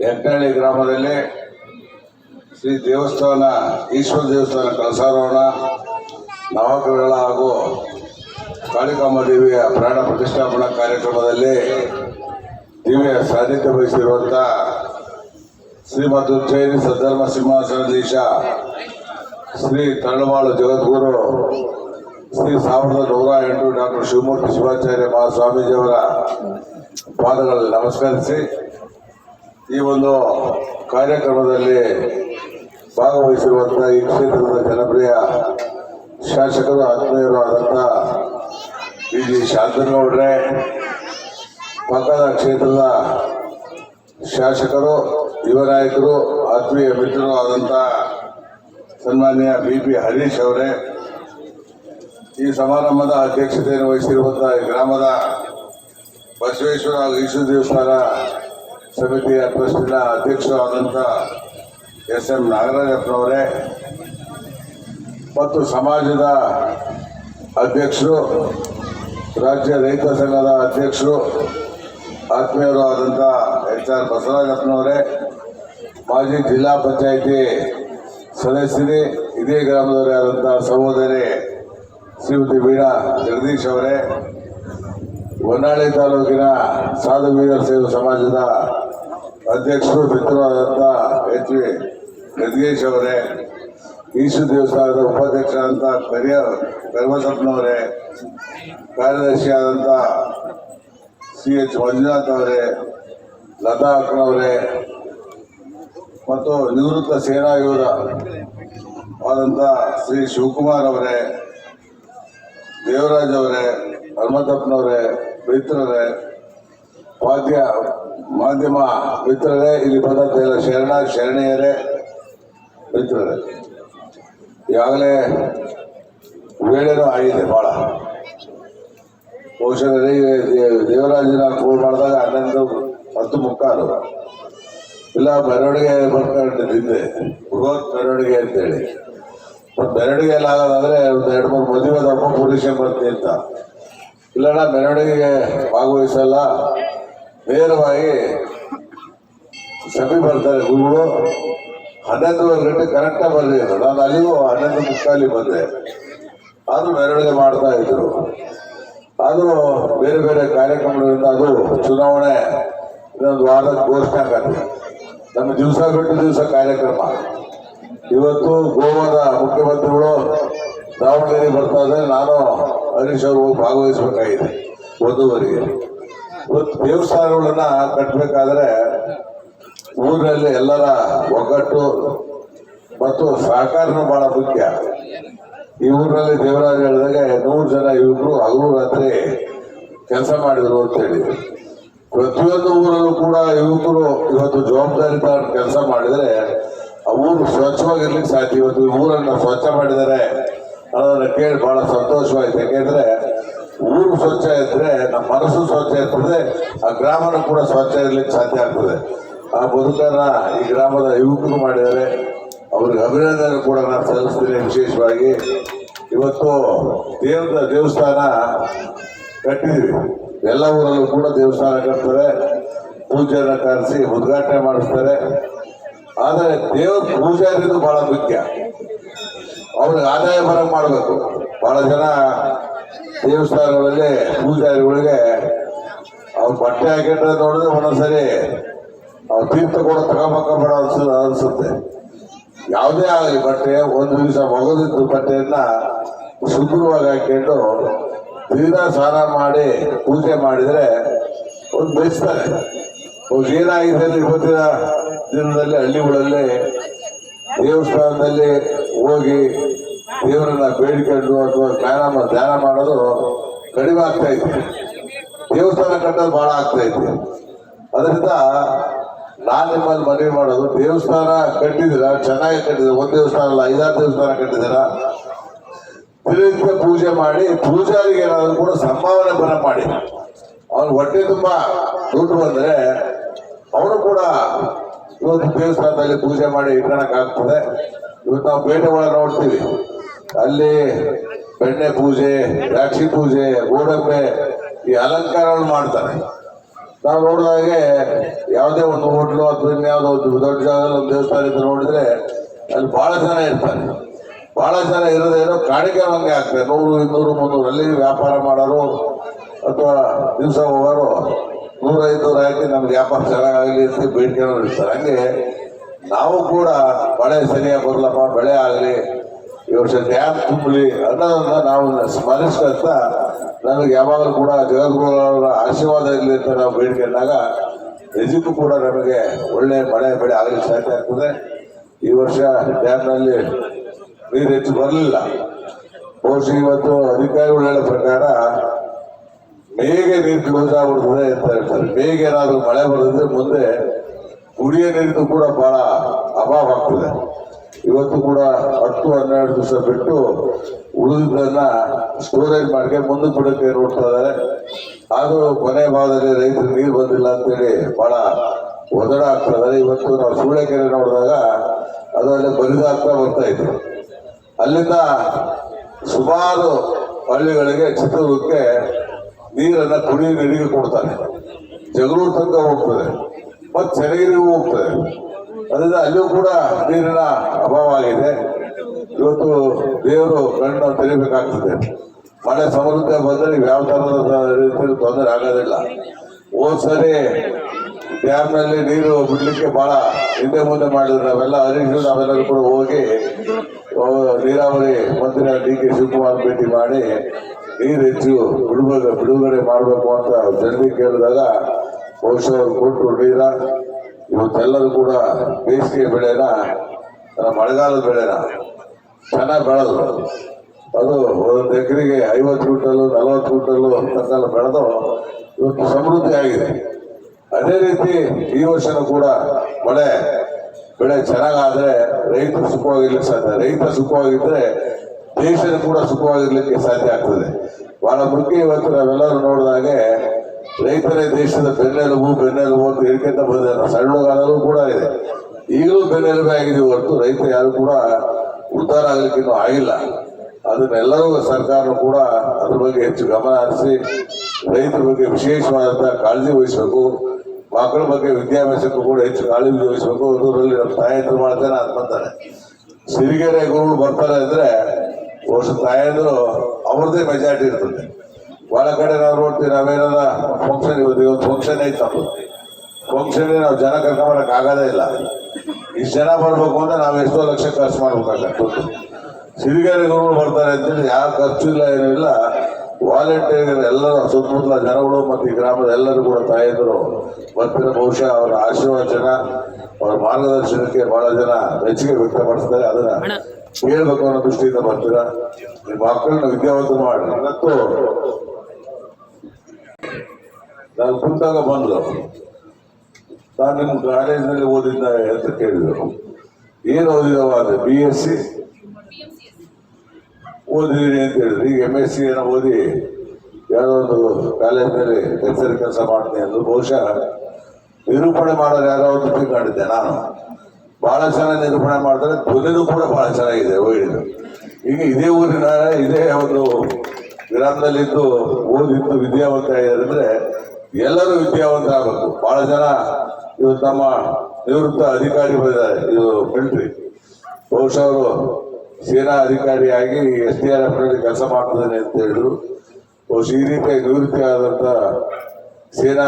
ಹೆಗ್ನಳ್ಳಿ ಗ್ರಾಮದಲ್ಲಿ ಶ್ರೀ ದೇವಸ್ಥಾನ, ಈಶ್ವರ ದೇವಸ್ಥಾನ ಕಳಸಾರೋಹಣ ನವಗ್ರಹಗಳ ಹಾಗೂ ಕಾಳಿಕಾಂಬ ದೇವಿಯ ಪ್ರಾಣ ಪ್ರತಿಷ್ಠಾಪನಾ ಕಾರ್ಯಕ್ರಮದಲ್ಲಿ ದಿವ್ಯ ಸಾನ್ನಿಧ್ಯ ವಹಿಸಿರುವಂಥ ಶ್ರೀಮದ್ ಉಜ್ಜಯಿನಿ ಸದ್ಧರ್ಮ ಸಿಂಹಾಸನಾಧೀಶ ಶ್ರೀ ತಳವಾಳು ಜಗದ್ಗುರು ಶ್ರೀ ಸಾವಿರದ ನೂರ ಎಂಟು ಡಾಕ್ಟರ್ ಶಿವಮೂರ್ತಿ ಶಿವಾಚಾರ್ಯ ಮಹಾಸ್ವಾಮೀಜಿಯವರ ಪಾದಗಳಲ್ಲಿ ನಮಸ್ಕರಿಸಿ ಈ ಒಂದು ಕಾರ್ಯಕ್ರಮದಲ್ಲಿ ಭಾಗವಹಿಸಿರುವಂಥ ಈ ಕ್ಷೇತ್ರದ ಜನಪ್ರಿಯ ಶಾಸಕರು ಆತ್ಮೀಯರು ಆದಂಥ ಬಿ ಜಿ ಶಾಂತನಗೌಡ್ರೆ, ಪಕ್ಕದ ಕ್ಷೇತ್ರದ ಶಾಸಕರು, ಯುವ ನಾಯಕರು, ಆತ್ಮೀಯ ಮಿತ್ರರು ಆದಂಥ ಸನ್ಮಾನ್ಯ ಬಿ ಪಿ ಹರೀಶ್ ಅವರೇ, ಈ ಸಮಾರಂಭದ ಅಧ್ಯಕ್ಷತೆಯನ್ನು ವಹಿಸಿರುವಂಥ ಗ್ರಾಮದ ಬಸವೇಶ್ವರ ಹಾಗೂ ಈಶ್ವರ ದೇವಸ್ಥಾನ ಸಮಿತಿಯ ಟ್ರಸ್ಟಿನ ಅಧ್ಯಕ್ಷರಾದಂಥ ಎಸ್ ಎಂ ನಾಗರಾಜಪ್ಪನವರೇ ಮತ್ತು ಸಮಾಜದ ಅಧ್ಯಕ್ಷರು, ರಾಜ್ಯ ರೈತ ಸಂಘದ ಅಧ್ಯಕ್ಷರು, ಆತ್ಮೀಯರು ಆದಂಥ ಎಚ್ ಆರ್ ಬಸವರಾಜಪ್ಪನವರೇ, ಮಾಜಿ ಜಿಲ್ಲಾ ಪಂಚಾಯಿತಿ ಸದಸ್ಯರಿ, ಇದೇ ಗ್ರಾಮದವರೇ ಆದಂಥ ಸಹೋದರಿ ಶ್ರೀಮತಿ ವೀಣಾ ಜಗದೀಶ್ ಅವರೇ ಹೊನ್ನಾಳಿ ತಾಲೂಕಿನ ಸಾಧು ವೀರ ಸೇವ ಸಮಾಜದ ಅಧ್ಯಕ್ಷರು ಮಿತ್ರರಾದಂಥ ಎಚ್ ವಿ ಗದ್ಗೇಶ್ ಅವರೇ ಈಶು ದೇವಸ್ಥಾನದ ಉಪಾಧ್ಯಕ್ಷರಾದಂಥ ಕರಿಯ ಕರಿಬಸಪ್ಪನವರೇ ಕಾರ್ಯದರ್ಶಿ ಆದಂಥ ಸಿ ಎಚ್ ಮಂಜುನಾಥ್ ಅವರೇ, ಲತಾ ಅಕ್ಕನವರೇ ಮತ್ತು ನಿವೃತ್ತ ಸೇನಾ ಯೋಧ ಶ್ರೀ ಶಿವಕುಮಾರ್ ಅವರೇ, ದೇವರಾಜ್ ಅವರೇ ಹನುಮಂತಪ್ಪನವರೇ ಮಿತ್ರರೇ ವಾದ್ಯ, ಮಾಧ್ಯಮ ಮಿತ್ರರೇ ಇಲ್ಲಿ ಬಂದಂಥ ಎಲ್ಲ ಶರಣ, ಶರಣೆಯರೇ ಮಿತ್ರರೇ ಈಗಾಗಲೇ ವೇಳೆನೂ ಆಗಿದೆ ಭಾಳ. ಬಹುಶಃ ದೇವರಾಜನ ಕೋಲ್ ಮಾಡಿದಾಗ ಹನ್ನೊಂದು ಹತ್ತು ಮುಕ್ಕಾಲು. ಇಲ್ಲ, ಮೆರವಣಿಗೆ ಬರ್ಕೊಂಡಿದ್ದೆ ಬೃಹತ್ ಮೆರವಣಿಗೆ ಅಂತೇಳಿ. ಬಟ್ ಮೆರವಣಿಗೆ ಎಲ್ಲ ಆಗೋದಾದ್ರೆ ಒಂದು ಎರಡು ಮೂರು ಮದುವೆ ತಪ್ಪ ಪೊಲೀಸ್ ಬರ್ತೀನಿ ಅಂತ. ಇಲ್ಲಣ್ಣ ಮೆರವಣಿಗೆಗೆ ಭಾಗವಹಿಸಲ್ಲ. ನೇರವಾಗಿ ಸಭೆ ಬರ್ತಾರೆ ಗುರುಗಳು. ಹನ್ನೊಂದುವರೆ ಗಂಟೆ ಕರೆಕ್ಟಾಗಿ ಬರಲಿಲ್ಲ ನಾನು ಅಲ್ಲಿಗೂ ಹನ್ನೊಂದು ಮುಕ್ಕಾಲಿ ಬಂದೆ. ಆದರೂ ಮೆರವಣಿಗೆ ಮಾಡ್ತಾ ಇದ್ರು. ಆದರೂ ಬೇರೆ ಬೇರೆ ಕಾರ್ಯಕ್ರಮಗಳಿಂದ ಅದು ಚುನಾವಣೆ, ಇನ್ನೊಂದು ವಾರದ ಘೋಷಣೆ ಆಗತ್ತೆ. ನಮ್ಮ ದಿವಸ ಬಿಟ್ಟು ದಿವಸ ಕಾರ್ಯಕ್ರಮ. ಇವತ್ತು ಗೋವಾದ ಮುಖ್ಯಮಂತ್ರಿಗಳು ದಾವಣಗೆರೆ ಬರ್ತಾ ಇದ್ರೆ ನಾನು ಹರೀಶ್ ಅವರು ಹೋಗಿ ಭಾಗವಹಿಸಬೇಕಾಗಿದೆ, ಒಂದೂವರೆಗೆ. ಇವತ್ತು ದೇವಸ್ಥಾನಗಳನ್ನ ಕಟ್ಟಬೇಕಾದ್ರೆ ಊರಿನಲ್ಲಿ ಎಲ್ಲರ ಒಗ್ಗಟ್ಟು ಮತ್ತು ಸಹಕಾರನೂ ಬಹಳ ಮುಖ್ಯ. ಈ ಊರಿನಲ್ಲಿ ದೇವರಾಜ ಹೇಳಿದಾಗೆ ನೂರು ಜನ ಇವರು ಹಗಲು ರಾತ್ರಿ ಕೆಲಸ ಮಾಡಿದ್ರು ಅಂತ ಹೇಳಿದ್ರು. ಪ್ರತಿಯೊಂದು ಊರಲ್ಲೂ ಕೂಡ ಯುವಕರು ಇವತ್ತು ಜವಾಬ್ದಾರಿ ಕೆಲಸ ಮಾಡಿದರೆ, ಆ ಊರು ಸ್ವಚ್ಛವಾಗಿರ್ಲಿಕ್ಕೆ ಸಾಧ್ಯ. ಇವತ್ತು ಊರನ್ನ ಸ್ವಚ್ಛ ಮಾಡಿದ್ದಾರೆ. ಅನ್ನೋದನ್ನ ಕೇಳಿ ಬಹಳ ಸಂತೋಷವಾಯ್ತು. ಯಾಕೆಂದ್ರೆ ಊರು ಸ್ವಚ್ಛ ಇದ್ರೆ, ನಮ್ಮ ಮನಸ್ಸು ಸ್ವಚ್ಛ ಇರ್ತದೆ, ಆ ಗ್ರಾಮನೂ ಕೂಡ ಸ್ವಚ್ಛ ಇರ್ಲಿಕ್ಕೆ ಸಾಧ್ಯ ಆಗ್ತದೆ. ಆ ಬದುಕನ್ನ ಈ ಗ್ರಾಮದ ಯುವಕರು ಮಾಡಿದ್ದಾರೆ. ಅವ್ರಿಗೆ ಅಭಿನಂದನೆ ಕೂಡ ನಾನು ಸಲ್ಲಿಸ್ತೀನಿ ವಿಶೇಷವಾಗಿ. ಇವತ್ತು ದೇವರ ದೇವಸ್ಥಾನ ಕಟ್ಟಿದ್ವಿ ಎಲ್ಲ ಊರಲ್ಲೂ ಕೂಡ ದೇವಸ್ಥಾನ ಕಟ್ತಾರೆ. ಪೂಜೆಯನ್ನು ಕರೆಸಿ ಉದ್ಘಾಟನೆ ಮಾಡಿಸ್ತಾರೆ. ಆದರೆ ದೇವ್ರ ಪೂಜಾರಿದು ಬಹಳ ಮುಖ್ಯ. ಅವ್ರಿಗೆ ಆದಾಯ ಬರ ಮಾಡಬೇಕು. ಬಹಳ ಜನ ದೇವಸ್ಥಾನಗಳಲ್ಲಿ ಪೂಜಾರಿಗಳಿಗೆ ಅವ್ರು ಬಟ್ಟೆ ಹಾಕಿಟ್ರೆ ನೋಡಿದ್ರೆ ಒಂದೊಂದ್ಸರಿ ಅವ್ರು ತೀರ್ಥ ಕೂಡ ತಗೋಬೇಕಬೇಡ ಅನ್ಸ, ಅನ್ಸುತ್ತೆ. ಯಾವುದೇ ಆಗಲಿ ಬಟ್ಟೆ, ಒಂದು ದಿವಸ ಮಗದಿದ್ದು ಬಟ್ಟೆಯನ್ನ ಸುಂದರವಾಗಿ ಹಾಕೊಂಡು ದಿನ ಸ್ನಾನ ಮಾಡಿ ಪೂಜೆ ಮಾಡಿದ್ರೆ ಒಂದು ಬಯಸ್ತಾರೆ. ಏನಾಗಿದೆ ಇವತ್ತಿನ ದಿನದಲ್ಲಿ ಹಳ್ಳಿಗಳಲ್ಲಿ ದೇವಸ್ಥಾನದಲ್ಲಿ ಹೋಗಿ ದೇವರನ್ನ ಬೇಡಿಕೊಂಡು ಅಥವಾ ಮಾ- ಧ್ಯಾನ ಮಾಡೋದು ಕಡಿಮೆ ಆಗ್ತಾ ಇತ್ತು ದೇವಸ್ಥಾನ ಕಟ್ಟೋದು ಬಹಳ ಆಗ್ತಾ ಇತ್ತು ಅದರಿಂದ ನಾನು ನಿಮ್ಮಲ್ಲಿ ಮನವಿ ಮಾಡೋದು, ದೇವಸ್ಥಾನ ಕಟ್ಟಿದಿರ ಚೆನ್ನಾಗಿ ಕಟ್ಟಿದ್ದೀರಾ? ಒಂದು ದೇವಸ್ಥಾನ ಅಲ್ಲ, ಐದಾರು ದೇವಸ್ಥಾನ ಕಟ್ಟಿದಿರ ದಿನನಿತ್ಯ ಪೂಜೆ ಮಾಡಿ, ಪೂಜಾರಿಗೆ ಏನಾದರೂ ಕೂಡ ಸಂಭಾವನೆ ಬರ ಮಾಡಿ. ಅವ್ನು ಹೊಟ್ಟೆ ತುಂಬಾ ದುಡ್ಡು ಬಂದ್ರೆ ಅವರು ಕೂಡ ಇವತ್ತು ದೇವಸ್ಥಾನದಲ್ಲಿ ಪೂಜೆ ಮಾಡಿ ಇಟ್ಕೊಳಕ್ ಆಗ್ತದೆ. ಇವತ್ತು ನಾವು ಪೇಟೆ ಒಳಗೆ ನೋಡ್ತೀವಿ. ಅಲ್ಲಿ ಬೆಣ್ಣೆ ಪೂಜೆ, ದ್ರಾಕ್ಷಿ ಪೂಜೆ, ಗೋಡಂಬೆ ಈ ಅಲಂಕಾರಗಳು ಮಾಡ್ತಾರೆ. ನಾವು ನೋಡಿದಾಗೆ ಯಾವುದೇ ಒಂದು ಹೋಟ್ಲು ಅಥವಾ ಇನ್ಯಾವುದೋ ಒಂದು ದೊಡ್ಡ ಜಾಗದಲ್ಲಿ ಒಂದು ದೇವಸ್ಥಾನ ಇದ್ದು ನೋಡಿದ್ರೆ ಅಲ್ಲಿ ಬಹಳ ಜನ ಇರ್ತಾರೆ. ಬಹಳ ಜನ ಇರೋದೇನೋ ಕಾಣಿಕೆ ಹಂಗೆ ಆಗ್ತದೆ. ನೂರು, ಇನ್ನೂರು, ಮುನ್ನೂರು. ಅಲ್ಲಿ ವ್ಯಾಪಾರ ಮಾಡೋರು ಅಥವಾ ದಿವಸ ಹೋಗೋರು ನೂರೈದು ಹಾಕಿ ನಮ್ಗೆ ವ್ಯಾಪಾರ ಚೆನ್ನಾಗಾಗಲಿ ಅಂತ ಬೇಡ್ಕೊಂಡು ಇರ್ತಾರೆ. ಹಂಗೆ ನಾವು ಕೂಡ ಮಳೆ ಸರಿಯಾಗಿ ಬರಲಪ್ಪ, ಬೆಳೆ ಆಗಲಿ, ಈ ವರ್ಷ ಡ್ಯಾಮ್ ತುಂಬಲಿ ಅನ್ನೋದನ್ನ ನಾವು ಸ್ಮರಿಸ್ಕೊಂತ ನಮಗೆ ಯಾವಾಗಲೂ ಕೂಡ ಜಗದ್ಗುರುಗಳವರ ಆಶೀರ್ವಾದ ಇರಲಿ ಅಂತ ನಾವು ಬೇಡ್ಕೊಂಡಾಗ ನಿಜಕ್ಕೂ ಕೂಡ ನಮಗೆ ಒಳ್ಳೆ ಮಳೆ ಬೆಳೆ ಆಗಲಿ ಸಾಧ್ಯ ಆಗ್ತದೆ. ಈ ವರ್ಷ ಡ್ಯಾಮ್ನಲ್ಲಿ ನೀರು ಹೆಚ್ಚು ಬರಲಿಲ್ಲ. ಬಹುಶಃ ಇವತ್ತು ಅಧಿಕಾರಿಗಳು ಹೇಳೋ ಪ್ರಕಾರ ಬೇಗ ನೀರು ಕ್ಲೋಸ್ ಆಗ್ಬಿಡ್ತದೆ ಅಂತ ಹೇಳ್ತಾರೆ ಬೇಗ ಏನಾದರೂ ಮಳೆ ಬರೆದಿದ್ರೆ ಮುಂದೆ ಕುಡಿಯೋ ನೀರಿಗೂ ಕೂಡ ಬಹಳ ಅಭಾವ ಆಗ್ತದೆ. ಇವತ್ತು ಕೂಡ ಹತ್ತು ಹನ್ನೆರಡು ದಿವಸ ಬಿಟ್ಟು ಉಳಿದನ್ನ ಸ್ಟೋರೇಜ್ ಮಾಡ್ಕೊಂಡು ಮುಂದೆ ಬಿಡಕ್ಕೆ ನೋಡ್ತಾ ಆದ್ರೂ ಕೊನೆ ಭಾಗದಲ್ಲಿ ರೈತರು ನೀರು ಬಂದಿಲ್ಲ ಅಂತೇಳಿ ಬಹಳ ಒದಡ ಆಗ್ತಾ ಇದ್ದಾರೆ. ಇವತ್ತು ನಾವು ಸೂಳೆಕೆರೆ ನೋಡಿದಾಗ ಅದರಲ್ಲಿ ಬರಿದಾಗ್ತಾ ಬರ್ತಾ ಇದ್ರು ಅಲ್ಲಿಂದ ಸುಮಾರು ಹಳ್ಳಿಗಳಿಗೆ ಚಿತ್ರದುರ್ಗಕ್ಕೆ ನೀರನ್ನ ಕುಡಿಯುವ ಕೊಡ್ತಾನೆ. ಜಗಳೂರು ತನಕ ಹೋಗ್ತದೆ. ಮತ್ತು ಚೆನ್ನಗಿರಿಗೂ ಹೋಗ್ತದೆ. ಅದರಿಂದ ಅಲ್ಲೂ ಕೂಡ ನೀರಿನ ಅಭಾವ ಆಗಿದೆ. ಇವತ್ತು ದೇವರು ಕಣ್ಣು ತೆರಿಬೇಕಾಗ್ತದೆ ಮಳೆ ಸಮೃದ್ಧ ಬಂದರೆ ಯಾವ ಥರದ ರೀತಿಯಲ್ಲಿ ತೊಂದರೆ ಆಗೋದಿಲ್ಲ. ಹೋದ್ ಸರಿ ಡ್ಯಾಮ್ನಲ್ಲಿ ನೀರು ಬಿಡ್ಲಿಕ್ಕೆ ಬಹಳ ಹಿಂದೆ ಮುಂದೆ ಮಾಡಿದ್ರು. ನಾವೆಲ್ಲ ಹರೀಶ್ ನಾವೆಲ್ಲರೂ ಕೂಡ ಹೋಗಿ ನೀರಾವರಿ ಮಂತ್ರಿ ಡಿ ಕೆ ಶಿವಕುಮಾರ್ ಭೇಟಿ ಮಾಡಿ ನೀರು ಹೆಚ್ಚು ಬಿಡುಗಡೆ ಬಿಡುಗಡೆ ಮಾಡಬೇಕು ಅಂತ ಜಲ್ದಿ ಕೇಳಿದಾಗ ಬಹುಶಃ ಕೊಟ್ಟು ನೀರ, ಇವತ್ತೆಲ್ಲರೂ ಕೂಡ ಬೇಸಿಗೆ ಬೆಳೆನ ಮಳೆಗಾಲದ ಬೆಳೆನ ಚೆನ್ನಾಗಿ ಬೆಳೆದ್ರು ಅದು ಒಂದು ಎಕರೆಗೆ ಐವತ್ತು ಕ್ವಿಂಟಲ್ಲು ನಲವತ್ತು ಕ್ವಿಂಟಲ್ಲು ಅಂತೆಲ್ಲ ಬೆಳೆದು ಇವತ್ತು ಸಮೃದ್ಧಿ ಆಗಿದೆ. ಅದೇ ರೀತಿ ಈ ವರ್ಷನೂ ಕೂಡ ಮಳೆ, ಬೆಳೆ ಚೆನ್ನಾಗಾದ್ರೆ ರೈತರು ಸುಖವಾಗಿರ್ಲಿಕ್ಕೆ ಸಾಧ್ಯ. ರೈತ ಸುಖವಾಗಿದ್ರೆ ದೇಶನೂ ಕೂಡ ಸುಖವಾಗಿರ್ಲಿಕ್ಕೆ ಸಾಧ್ಯ ಆಗ್ತದೆ. ಬಹಳ ಮುಖ್ಯ ಇವತ್ತು ನಾವೆಲ್ಲರೂ ನೋಡಿದಾಗೆ ರೈತರೇ ದೇಶದ ಬೆನ್ನೆಲುಬು ಬೆನ್ನೆಲುಬು ಅಂತ ಹೇಳ್ಕೊಂತ ಸಣ್ಣ ಕಾಲದಲ್ಲೂ ಕೂಡ ಇದೆ. ಈಗಲೂ ಬೆನ್ನೆಲುಬೆ ಆಗಿದೆ ಹೊರತು ರೈತ ಯಾರು ಕೂಡ ಉದ್ಧಾರ ಆಗ್ಲಿಕ್ಕೆ ಆಗಿಲ್ಲ. ಅದನ್ನೆಲ್ಲರೂ ಸರ್ಕಾರ ಕೂಡ ಅದ್ರ ಬಗ್ಗೆ ಹೆಚ್ಚು ಗಮನ ಹರಿಸಿ ರೈತರ ಬಗ್ಗೆ ವಿಶೇಷವಾದಂತಹ ಕಾಳಜಿ ವಹಿಸಬೇಕು. ಮಕ್ಕಳ ಬಗ್ಗೆ ವಿದ್ಯಾಭ್ಯಾಸಕ್ಕೂ ಕೂಡ ಹೆಚ್ಚು ಕಾಳಜಿ ವಹಿಸಬೇಕು ಅದರಲ್ಲಿ ನಮ್ಮ ತಾಯಂದ್ರು ಮಾಡ್ತಾರೆ ಅಂತ ಸಿರಿಗೆರೆ ಗುರುಗಳು ಬರ್ತಾರೆ ಅಂದ್ರೆ ವರ್ಷ ತಾಯಂದ್ರು ಅವ್ರದ್ದೇ ಮೆಜಾರಿಟಿ ಇರ್ತದೆ. ಒಳಗಡೆ ನಾವು ನೋಡ್ತೀವಿ ನಾವೇನಾರ ಫಂಕ್ಷನ್ ಇವತ್ತು ಇವತ್ತು ಫಂಕ್ಷನ್ ಐತೆ ನಮ್ಮದು ಫಂಕ್ಷನ್ ನಾವು ಜನ ಕರ್ಕೊಂಬರಕ್ಕೆ ಆಗೋದೇ ಇಲ್ಲ. ಇಷ್ಟು ಜನ ಬರ್ಬೇಕು ಅಂದ್ರೆ ನಾವು ಎಷ್ಟೋ ಲಕ್ಷ ಖರ್ಚು ಮಾಡ್ಬೇಕಾಗತ್ತೆ ಸಿರಿಗೆರೆ ಗುರುಗಳು ಬರ್ತಾರೆ ಅಂತೇಳಿ ಯಾವ ಖರ್ಚು ಇಲ್ಲ, ಏನೂ ಇಲ್ಲ. ವಾಲಂಟಿಯರ್ ಎಲ್ಲರ ಸುತ್ತಮುತ್ತಲ ಜನಗಳು ಮತ್ತು ಈ ಗ್ರಾಮದ ಎಲ್ಲರೂ ಕೂಡ ತಾಯಂದರು ಬರ್ತಿರೋ ಬಹುಶಃ ಅವರ ಆಶೀರ್ವಾದ ಜನ, ಅವರ ಮಾರ್ಗದರ್ಶನಕ್ಕೆ ಬಹಳ ಜನ ಮೆಚ್ಚುಗೆ ವ್ಯಕ್ತಪಡಿಸ್ತಾರೆ. ಅದನ್ನ ಕೇಳ್ಬೇಕು ಅನ್ನೋ ದೃಷ್ಟಿಯಿಂದ ಬರ್ತೀರಾ ನಿಮ್ಮ ಮಕ್ಕಳನ್ನ ವಿದ್ಯಾವಂತ ಮಾಡಿ. ಮತ್ತು ನಾನು ಕುಂತಾಗ ಬಂದ್ರು ನಾನು ನಿಮ್ಮ ಕಾಲೇಜಿನಲ್ಲಿ ಓದಿದ್ದ ಅಂತ ಕೇಳಿದರು. ಏನು ಓದಿದವ ಅಂದ್ರೆ ಬಿ ಎಸ್ ಸಿ ಓದಿದೀನಿ ಅಂತ ಹೇಳಿದ್ರು. ಈಗ ಎಂ ಎಸ್ ಸಿ ಏನೋ ಓದಿ ಯಾವುದೋ ಒಂದು ಕಾಲೇಜಿನಲ್ಲಿ ಲೆಕ್ಚರ್ ಕೆಲಸ ಮಾಡ್ತೀನಿ ಅಂದ್ರು ಬಹುಶಃ ನಿರೂಪಣೆ ಮಾಡೋದು ಯಾರೋ ಒಂದು ತಿಳ್ಕೊಂಡಿದ್ದೆ ನಾನು. ಬಹಳ ಚೆನ್ನಾಗಿ ನಿರೂಪಣೆ ಮಾಡ್ತಾರೆ. ಧ್ವನಿನೂ ಕೂಡ ಬಹಳ ಚೆನ್ನಾಗಿದೆ ಓದಿದ್ದು ಈಗ ಇದೇ ಊರಿನ ಇದೇ ಒಂದು ಗ್ರಾಮದಲ್ಲಿದ್ದು ಓದಿದ್ದು ವಿದ್ಯಾವಂತ ಇದ್ರೆ ಎಲ್ಲರೂ ವಿದ್ಯಾವಂತ ಆಗಬೇಕು. ಬಹಳ ಜನ ಇವರು ತಮ್ಮ ನಿವೃತ್ತ ಅಧಿಕಾರಿ ಬಂದಿದ್ದಾರೆ, ಇದು ಮಿಲ್ಟ್ರಿ ಬಹುಶಃ ಅವರು ಸೇನಾ ಅಧಿಕಾರಿಯಾಗಿ ಎಸ್ ಡಿ ಆರ್ ಎಫ್ನಲ್ಲಿ ಕೆಲಸ ಮಾಡ್ತಿದ್ದಾನೆ ಅಂತ ಹೇಳಿದ್ರು. ಬಹುಶಃ ಈ ರೀತಿಯಾಗಿ ನಿವೃತ್ತಿ ಸೇನಾ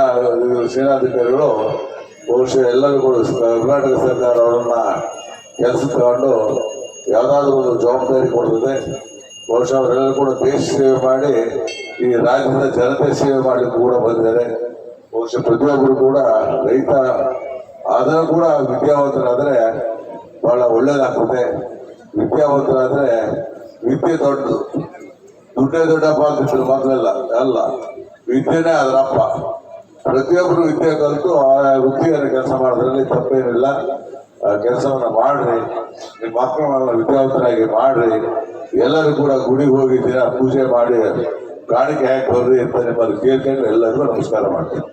ಸೇನಾಧಿಕಾರಿಗಳು ಬಹುಶಃ ಎಲ್ಲರೂ ಕೂಡ ಕರ್ನಾಟಕ ಸರ್ಕಾರ ಅವರನ್ನ ಕೆಲಸ ತಗೊಂಡು ಯಾವುದಾದ್ರೂ ಒಂದು ಜವಾಬ್ದಾರಿ ಕೊಡ್ತದೆ. ಬಹುಶಃ ಅವರೆಲ್ಲರೂ ಕೂಡ ದೇಶ ಸೇವೆ ಮಾಡಿ, ಈ ರಾಜ್ಯದ ಜನತೆ ಸೇವೆ ಮಾಡಲಿಕ್ಕೆ ಕೂಡ ಬಂದಿದ್ದಾರೆ. ಬಹುಶಃ ಪ್ರತಿಯೊಬ್ಬರು ಕೂಡ ರೈತ ಆದರೂ ಕೂಡ ವಿದ್ಯಾವಂತರಾದರೆ ಬಹಳ ಒಳ್ಳೇದಾಗ್ತದೆ. ವಿದ್ಯಾವಂತರಾದರೆ ವಿದ್ಯೆ ದೊಡ್ಡದು. ದುಡ್ಡೇ ದೊಡ್ಡಪ್ಪ ಅಂತಿದ್ರು ಮೊದಲೆಲ್ಲ ಅಲ್ಲ, ವಿದ್ಯೆನೇ ಅದರಪ್ಪ. ಪ್ರತಿಯೊಬ್ಬರು ವಿದ್ಯೆ ಕಲಿತು ಆ ವೃತ್ತಿಯನ್ನು ಕೆಲಸ ಮಾಡೋದ್ರಲ್ಲಿ ತಪ್ಪೇನಿಲ್ಲ. ಕೆಲಸವನ್ನ ಮಾಡ್ರಿ. ನಿಮ್ಮ ಮಕ್ಕಳನ್ನ ವಿದ್ಯಾವಂತರಾಗಿ ಮಾಡ್ರಿ. ಎಲ್ಲರೂ ಕೂಡ ಗುಡಿಗೆ ಹೋಗಿ ದಿನ ಪೂಜೆ ಮಾಡಿ, ಕಾಣಿಕೆ ಹಾಕಿ ಬರ್ರಿ ಅಂತ ನಿಮ್ಮಲ್ಲಿ ಕೇಳ್ಕೊಂಡು ಎಲ್ಲರಿಗೂ ನಮಸ್ಕಾರ ಮಾಡ್ತೀನಿ.